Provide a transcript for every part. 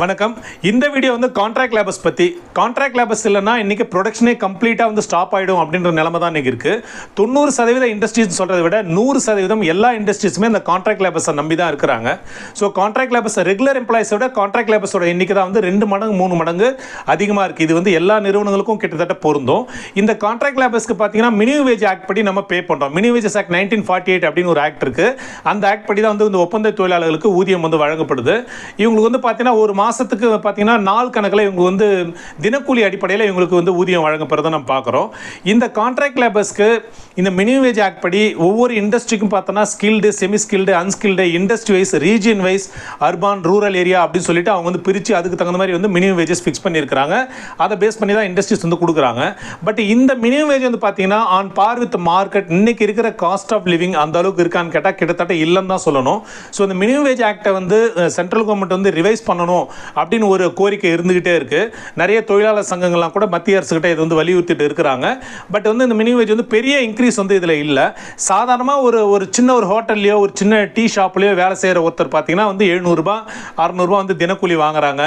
வணக்கம். இந்த வீடியோ வந்து கான்ட்ராக்ட் லேபர்ஸ் பற்றி கான்ட்ராக்ட் லேபர்ஸ் இல்லைன்னா இன்றைக்கி ப்ரொடக்ஷனே கம்ப்ளீட்டாக வந்து ஸ்டாப் ஆகிடும் அப்படின்ற நிலமை தான் இன்றைக்கி இருக்குது தொண்ணூறு சதவீத இண்டஸ்ட்ரீஸ் சொல்கிறத விட நூறு சதவீதம் எல்லா இண்டஸ்ட்ரீஸுமே இந்த கான்ட்ராக்ட் லேபர்ஸை நம்பி தான் இருக்கிறாங்க. ஸோ கான்ட்ராக்ட் லேபர்ஸ் ரெகுலர் எம்ப்ளாயிஸை விட கான்ட்ராக்ட் லேபர்ஸோட எண்ணிக்கை தான் வந்து ரெண்டு மடங்கு மூணு மடங்கு அதிகமாக இருக்குது இது வந்து எல்லா நிறுவனங்களுக்கும் கிட்டத்தட்ட பொருந்தும். இந்த கான்ட்ராக்ட் லேபர்ஸ்க்கு பார்த்தீங்கன்னா மினிமம் வேஜ் ஆக்ட் படி நம்ம பே பண்ணுறோம் minimum wages act nineteen forty eight அப்படின்னு ஒரு ஆக்ட் இருக்குது அந்த ஆக்ட் படி தான் வந்து இந்த ஒப்பந்த தொழிலாளர்களுக்கு ஊதியம் வந்து வழங்கப்படுது. இவங்களுக்கு வந்து பார்த்தீங்கன்னா ஒரு மாதத்துக்கு பார்த்தீங்கன்னா நாள் கணக்கில் இவங்க வந்து தினக்கூலி அடிப்படையில் இவங்களுக்கு வந்து ஊதியம் வழங்கப்படுறதை நம்ம பார்க்குறோம் இந்த கான்ட்ராக்ட் லேபர்ஸ்க்கு இந்த மினிமம் வேஜ் ஆக்ட் படி ஒவ்வொரு இண்டஸ்ட்ரிக்கும் பார்த்தோன்னா skilled semi skilled unskilled industry wise region wise urban rural area அப்படின்னு சொல்லிட்டு அவங்க வந்து பிரித்து அதுக்கு தகுந்த மாதிரி வந்து மினிமம் வேஜஸ் ஃபிக்ஸ் பண்ணியிருக்கிறாங்க. அதை பேஸ் பண்ணி தான் இண்டஸ்ட்ரீஸ் வந்து கொடுக்குறாங்க. பட் இந்த மினிமம் வேஜ் வந்து பார்த்தீங்கன்னா ஆன் பார் வித் மார்க்கெட் இன்னைக்கு இருக்கிற காஸ்ட் ஆஃப் லிவிங் அந்த அளவுக்கு இருக்கான்னு கேட்டால் கிட்டத்தட்ட இல்லைன்னு தான் சொல்லணும். ஸோ இந்த மினிமம் வேஜ் ஆக்டை வந்து சென்ட்ரல் கவர்மெண்ட் வந்து ரிவைஸ் பண்ணணும். அப்படின்னு ஒரு கோரிக்கை இருந்துகிட்டே இருக்குது நிறைய தொழிலாளர் சங்கங்கள்லாம் கூட மத்திய அரசுக்கிட்ட இது வந்து வலியுறுத்திட்டு இருக்கிறாங்க. பட் வந்து இந்த மினிமம் வேஜ் வந்து பெரிய இன்க்ரீஸ் வந்து இதில் இல்லை. சாதாரணமாக ஒரு ஒரு சின்ன ஒரு ஹோட்டல்லையோ ஒரு சின்ன டீ ஷாப்லையோ வேலை செய்கிற ஒருத்தர் பார்த்தீங்கன்னா வந்து எழுநூறுபா அறநூறுபா வந்து தினக்கூலி வாங்குறாங்க.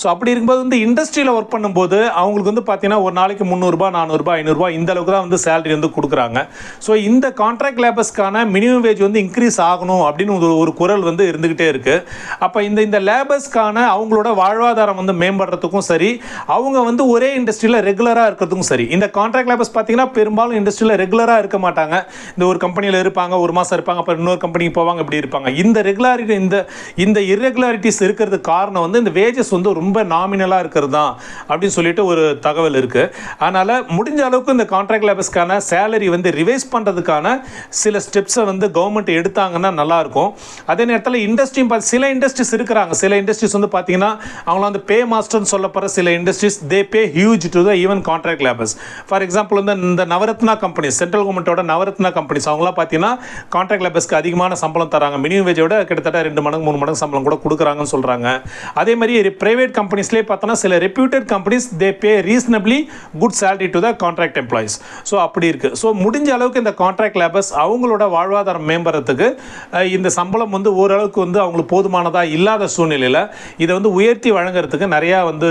ஸோ அப்படி இருக்கும்போது வந்து இண்டஸ்ட்ரியில் ஒர்க் பண்ணும்போது அவங்களுக்கு வந்து பார்த்தீங்கன்னா ஒரு நாளைக்கு முந்நூறுரூபா நானூறுரூபா ஐநூறுரூபா இந்த அளவுக்கு தான் வந்து சேலரி வந்து கொடுக்குறாங்க. ஸோ இந்த கான்ட்ராக்ட் லேபர்ஸ்க்கான மினிமம் வேஜ் வந்து இன்க்ரீஸ் ஆகணும் அப்படின்னு ஒரு குரல் வந்து இருந்துக்கிட்டே இருக்குது அப்போ இந்த இந்த லேபர்ஸ்க்கான அவங்களோட வாழ்வாதாரம் வந்து மேம்படுறதுக்கும் சரி அவங்க வந்து ஒரே இண்டஸ்ட்ரியில் ரெகுலராக இருக்கிறதுக்கும் சரி இந்த கான்ட்ராக்ட் லேபர்ஸ் பார்த்தீங்கன்னா பெரும்பாலும் இண்டஸ்ட்ரியில் ரெகுலராக இருக்க மாட்டாங்க. இந்த ஒரு கம்பெனியில் இருப்பாங்க ஒரு மாதம் இருப்பாங்க அப்புறம் இன்னொரு கம்பெனிக்கு போவாங்க இப்படி இருப்பாங்க. இந்த ரெகுலாரிட்டி இந்த இந்த இர்ரெகுலாரிட்டிஸ் இருக்கிறதுக்கு காரணம் வந்து இந்த வேஜஸ் வந்து ரொம்ப நாமினலாக இருக்கிறது தான் அப்படின்னு சொல்லிட்டு ஒரு தகவல் இருக்குது அதனால் முடிஞ்ச அளவுக்கு இந்த கான்ட்ராக்ட் லேபர்ஸ்க்கான சேலரி வந்து ரிவைஸ் பண்ணுறதுக்கான சில ஸ்டெப்ஸை வந்து கவர்மெண்ட் எடுத்தாங்கன்னா நல்லாயிருக்கும் அதே நேரத்தில் இண்டஸ்ட்ரியும் பார்த்து சில இண்டஸ்ட்ரீஸ் இருக்கிறாங்க. சில இண்டஸ்ட்ரீஸ் வந்து பார்த்தீங்கன்னா அவங்கள வந்து பே மாஸ்டர்னு சொல்லப்படுற சில industries they pay huge to the even contract labours for example வந்து இந்த நவரத்னா கம்பெனிஸ் சென்ட்ரல் கவர்மெண்ட்டோட நவரத்னா கம்பெனிஸ் அவங்களாம் பார்த்தீங்கன்னா கான்ட்ராக்ட் லேபர்ஸ்க்கு அதிகமான சம்பளம் தராங்க. மினிமம் வேஜை விட கிட்டத்தட்ட ரெண்டு மடங்கு மூணு மடங்கு சம்பளம் கூட கொடுக்குறாங்கன்னு சொல்கிறாங்க அதே மாதிரி பிரைவேட் கம்பெனிஸ்லேயே பார்த்தோன்னா சில reputed companies they pay reasonably good salary to the contract employees so அப்படி இருக்குது ஸோ முடிஞ்ச அளவுக்கு இந்த கான்ட்ராக்ட் லேபர்ஸ் அவங்களோட வாழ்வாதாரம் மேம்படுறதுக்கு இந்த சம்பளம் வந்து ஓரளவுக்கு வந்து அவங்களுக்கு போதுமானதாக இல்லாத சூழ்நிலையில் இதை வந்து உயர்த்தி வழங்குறதுக்கு நிறையா வந்து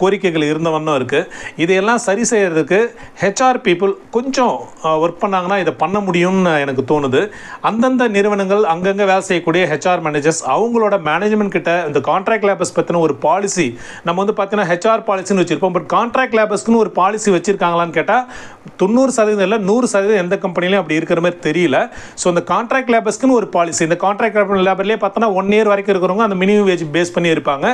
கோரிக்கைகள் இருந்த வண்ணம் இருக்குது இதையெல்லாம் சரி செய்கிறதுக்கு ஹெச்ஆர் பீப்புள் கொஞ்சம் ஒர்க் பண்ணாங்கன்னா இதை பண்ண முடியும்னு எனக்கு தோணுது. அந்தந்த நிறுவனங்கள் அங்கங்கே வேலை செய்யக்கூடிய ஹெச்ஆர் மேனேஜர்ஸ் அவங்களோட மேனேஜ்மெண்ட் கிட்ட இந்த கான்ட்ராக்ட் லேபர்ஸ் பற்றின ஒரு பாலிசி நம்ம வந்து பார்த்தீங்கன்னா ஹெச்ஆர் பாலிசின்னு வச்சுருப்போம். பட் கான்ட்ராக்ட் லேபர்ஸ்க்குன்னு ஒரு பாலிசி வச்சுருக்காங்களான்னு கேட்டால் தொண்ணூறு சதவீதம் இல்லை நூறு சதவீதம் எந்த கம்பெனிலையும் அப்படி இருக்கிற மாதிரி தெரியல. ஸோ இந்த கான்ட்ராக்ட் லேபர்ஸ்க்குன்னு ஒரு பாலிசி இந்த கான்ட்ராக்ட் லேபர்லேயே பார்த்தோன்னா ஒன் இயர் வரைக்கும் இருக்கிறவங்க அந்த மினிமம் வேஜ் பேஸ் பண்ணி இருப்பாங்க.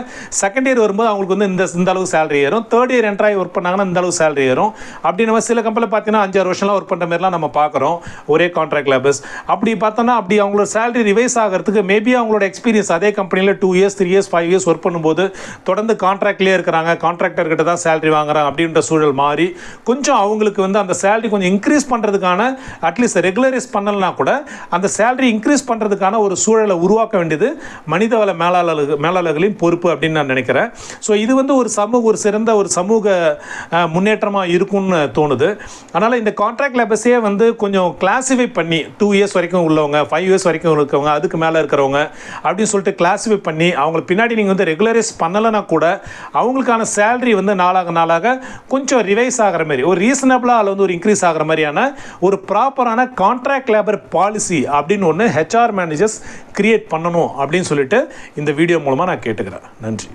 செகண்ட் இயர் வரும்போது அவங்களுக்கு வந்து இந்த இந்த அளவுக்கு சேலரி ஏறும். தேர்ட் இயர் என்ட்ராய் ஒர்க் பண்ணாங்கன்னா இந்த அளவு சேலரி ஏறும். அப்படி நம்ம சில கம்பெனியில் பார்த்தீங்கன்னா அஞ்சாறு வருஷம்லாம் ஒர்க் பண்ணுற மாதிரிலாம் நம்ம பார்க்குறோம் ஒரே கான்ட்ராக்ட் லேபர்ஸ் அப்படி பார்த்தோன்னா அப்படி அவங்களோட சேலரி ரிவைஸ் ஆகிறதுக்கு மேபி அவங்களோட எக்ஸ்பீரியன்ஸ் அதே கம்பெனியில் two years three years five years work பண்ணும்போது தொடர்ந்து கான்ட்ராக்ட்லேயே இருக்கிறாங்க. கான்ட்ராக்டர் கிட்ட தான் சேலரி வாங்குறாங்க அப்படின்ற சூழல் மாறி கொஞ்சம் அவங்களுக்கு வந்து அந்த சேலரி கொஞ்சம் இன்க்ரீஸ் பண்ணுறதுக்கான அட்லீஸ்ட் ரெகுலரைஸ் பண்ணலனா கூட அந்த சேலரி இன்க்ரீஸ் பண்ணுறதுக்கான ஒரு சூழலை உருவாக்க வேண்டியது மனிதவள மேலாளர்கள் மேலாளர்களின் பொறுப்பு அப்படின்னு நான் நினைக்கிறேன். ஸோ இது வந்து ஒரு சமூக ஒரு சிறந்த ஒரு சமூக முன்னேற்றமாக இருக்கும்னு தோணுது. அதனால் இந்த கான்ட்ராக்ட் லேபர்ஸே வந்து கொஞ்சம் கிளாஸிஃபை பண்ணி டூ இயர்ஸ் வரைக்கும் உள்ளவங்க ஃபைவ் இயர்ஸ் வரைக்கும் இருக்கவங்க அதுக்கு மேலே இருக்கிறவங்க அப்படின்னு சொல்லிட்டு கிளாஸிஃபை பண்ணி அவங்கள பின்னாடி நீங்கள் வந்து ரெகுலரைஸ் பண்ணலைன்னா கூட அவங்களுக்கான சேலரி வந்து நாளாக நாளாக கொஞ்சம் ரிவைஸ் ஆகிற மாதிரி ஒரு ரீசனபிளாக அதில் வந்து ஒரு இன்க்ரீஸ் ஆகிற மாதிரியான ஒரு ப்ராப்பரான கான்ட்ராக்ட் லேபர் பாலிசி அப்படின்னு ஒன்று ஹெச்ஆர் மேனேஜர்ஸ் கிரியேட் பண்ணணும் அப்படின்னு சொல்லிட்டு இந்த வீடியோ மூலமாக நான் கேட்டுக்கிறேன். நன்றி.